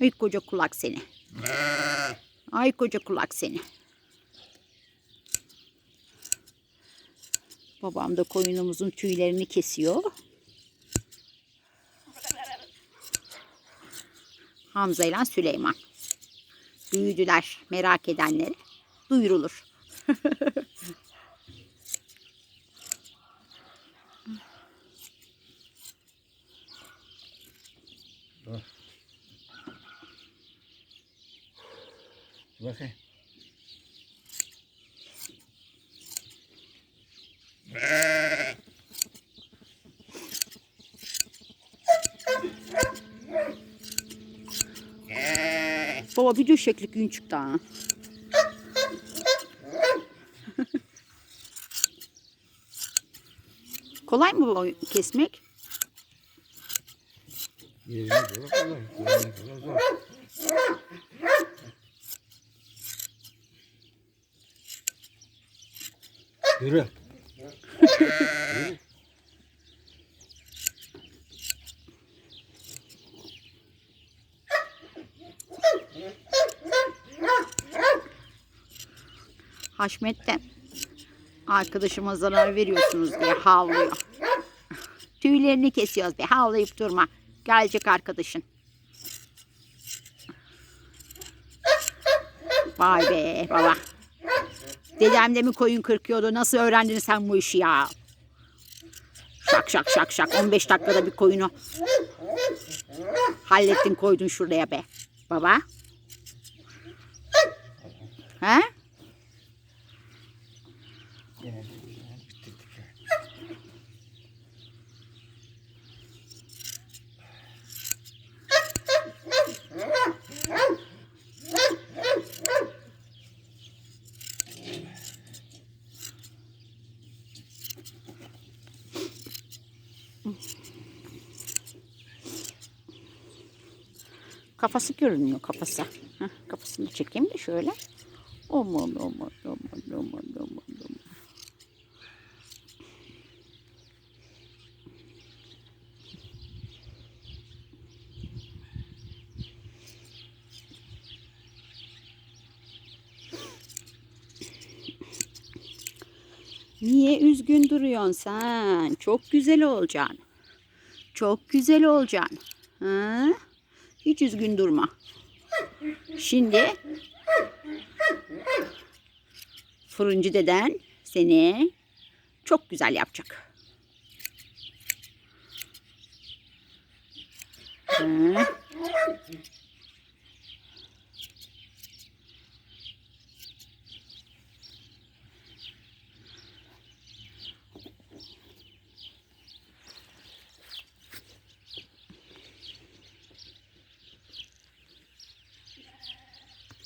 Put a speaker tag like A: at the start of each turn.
A: Ay koca kulak seni. Ay koca kulak seni. Babam da koyunumuzun tüylerini kesiyor. Hamza ile Süleyman. Büyüdüler merak edenlere duyurulur.
B: Bakayım.
A: Baba bir döşeklik gün çıktı ha. Kolay mı baba kesmek?
B: Yerine göre kolay. Yerine göre zor. Yürü. Yürü.
A: Haşmet de arkadaşıma zarar veriyorsunuz diye havlıyor. Tüylerini kesiyoruz be havlayıp durma. Gelecek arkadaşın. Vay be baba. Dedem de mi koyun kırkıyordu? Nasıl öğrendin sen bu işi ya? Şak şak şak şak. 15 dakikada bir koyunu hallettin koydun şuraya be. Baba. He? Kafası görünüyor kafası. Heh, kafasını çekeyim de şöyle. Aman aman aman aman. Niye üzgün duruyorsun sen? Çok güzel olacaksın. Çok güzel olacaksın. Ha? Hiç üzgün durma. Şimdi fırıncı deden seni çok güzel yapacak. Ha?